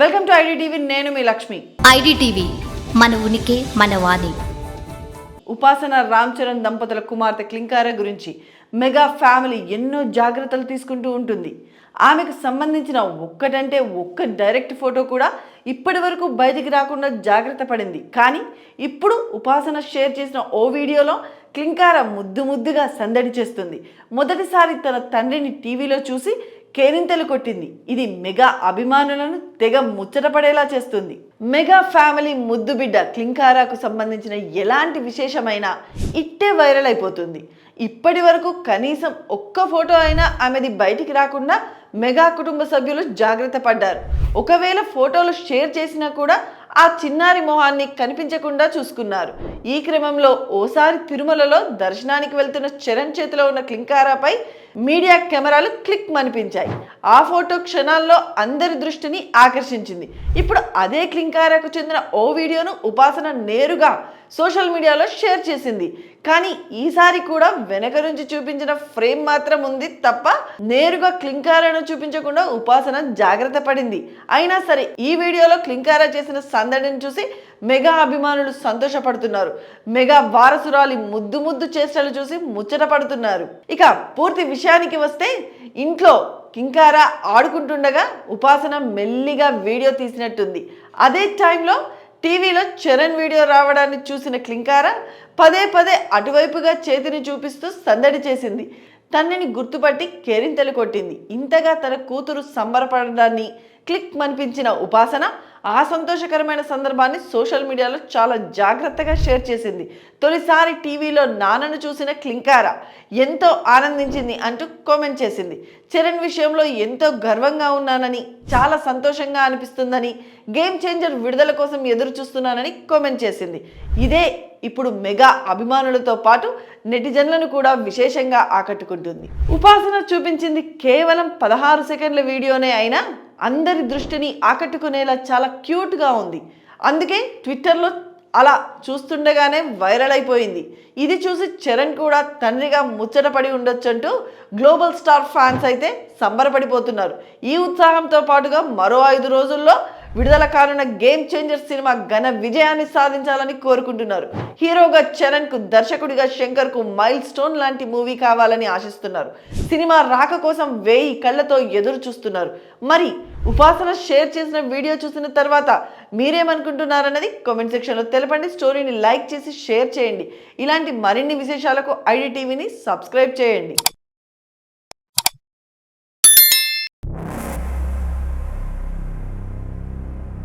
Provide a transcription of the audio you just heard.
Welcome to ID TV నేను మీ Lakshmi. IDTV మన ఉనికి మన వాణి. ఉపాసన రామ్ చరణ్ దంపతుల కుమార్తె క్లింకార గురించి మెగా ఫ్యామిలీ ఎన్నో జాగ్రత్తలు తీసుకుంటూ ఉంటుంది. ఆమెకు సంబంధించిన ఒక్కటంటే ఒక్క డైరెక్ట్ ఫోటో కూడా ఇప్పటి వరకు బయటికి రాకుండా జాగ్రత్త పడింది. కానీ ఇప్పుడు ఉపాసన షేర్ చేసిన ఓ వీడియోలో క్లింకార ముద్దు ముద్దుగా సందడి చేస్తుంది. మొదటిసారి తన తండ్రిని టీవీలో చూసి కేరింతలు కొట్టింది. ఇది మెగా అభిమానులను తెగ ముచ్చటపడేలా చేస్తుంది. మెగా ఫ్యామిలీ ముద్దుబిడ్డ క్లింకారాకు సంబంధించిన ఎలాంటి విశేషమైన ఇట్టే వైరల్ అయిపోతుంది. ఇప్పటి వరకు కనీసం ఒక్క ఫోటో అయినా ఆమెది బయటికి రాకుండా మెగా కుటుంబ సభ్యులు జాగ్రత్త పడ్డారు. ఒకవేళ ఫోటోలు షేర్ చేసినా కూడా ఆ చిన్నారి మొహాన్ని కనిపించకుండా చూసుకున్నారు. ఈ క్రమంలో ఓసారి తిరుమలలో దర్శనానికి వెళ్తున్న చరణ్ చేతిలో ఉన్న క్లింకారాపై మీడియా కెమెరాలు క్లిక్ మనిపించాయి. ఆ ఫోటో క్షణాల్లో అందరి దృష్టిని ఆకర్షించింది. ఇప్పుడు అదే క్లింకారాకు చెందిన ఓ వీడియోను ఉపాసన నేరుగా సోషల్ మీడియాలో షేర్ చేసింది. కానీ ఈసారి కూడా వెనక నుంచి చూపించిన ఫ్రేమ్ మాత్రం ఉంది తప్ప నేరుగా క్లింకారాను చూపించకుండా ఉపాసన జాగ్రత్త పడింది. అయినా సరే ఈ వీడియోలో క్లింకారా చేసిన సందడిని చూసి మెగా అభిమానులు సంతోషపడుతున్నారు. మెగా వారసురాలి ముద్దు ముద్దు చేష్టలు చూసి ముచ్చట పడుతున్నారు. ఇక పూర్తి విషయానికి వస్తే ఇంట్లో కింకారా ఆడుకుంటుండగా ఉపాసన మెల్లిగా వీడియో తీసినట్టుంది. అదే టైంలో టీవీలో చరణ్ వీడియో రావడాన్ని చూసిన క్లింకార పదే పదే అటువైపుగా చేతిని చూపిస్తూ సందడి చేసింది. తనని గుర్తుపట్టి కేరింతలు కొట్టింది. ఇంతగా తన కూతురు సంబరపడడాన్ని క్లిక్ మనిపించిన ఉపాసన ఆ సంతోషకరమైన సందర్భాన్ని సోషల్ మీడియాలో చాలా జాగ్రత్తగా షేర్ చేసింది. తొలిసారి టీవీలో నాన్నను చూసిన క్లింకారా ఎంతో ఆనందించింది అంటూ కామెంట్ చేసింది. చరణ్ విషయంలో ఎంతో గర్వంగా ఉన్నానని చాలా సంతోషంగా అనిపిస్తుందని గేమ్ చేంజర్ విడుదల కోసం ఎదురు చూస్తున్నానని కామెంట్ చేసింది. ఇదే ఇప్పుడు మెగా అభిమానులతో పాటు నెటిజన్లను కూడా విశేషంగా ఆకట్టుకుంటుంది. ఉపాసన చూపించింది కేవలం పదహారు సెకండ్ల వీడియోనే అయినా అందరి దృష్టిని ఆకట్టుకునేలా చాలా క్యూట్గా ఉంది. అందుకే ట్విట్టర్లో అలా చూస్తుండగానే వైరల్ అయిపోయింది. ఇది చూసి చరణ్ కూడా తండ్రిగా ముచ్చటపడి ఉండొచ్చంటూ గ్లోబల్ స్టార్ ఫ్యాన్స్ అయితే సంబరపడిపోతున్నారు. ఈ ఉత్సాహంతో పాటుగా మరో ఐదు రోజుల్లో విడుదల కానున్న గేమ్ చేంజర్ సినిమా ఘన విజయాన్ని సాధించాలని కోరుకుంటున్నారు. హీరోగా చరణ్కు దర్శకుడిగా శంకర్కు మైల్ స్టోన్ లాంటి మూవీ కావాలని ఆశిస్తున్నారు. సినిమా రాక కోసం వేయి కళ్ళతో ఎదురు చూస్తున్నారు. మరి ఉపాసన షేర్ చేసిన వీడియో చూసిన తర్వాత మీరేమనుకుంటున్నారన్నది కామెంట్ సెక్షన్లో తెలపండి. స్టోరీని లైక్ చేసి షేర్ చేయండి. ఇలాంటి మరిన్ని విశేషాలకు ఐడి టీవీని సబ్స్క్రైబ్ చేయండి.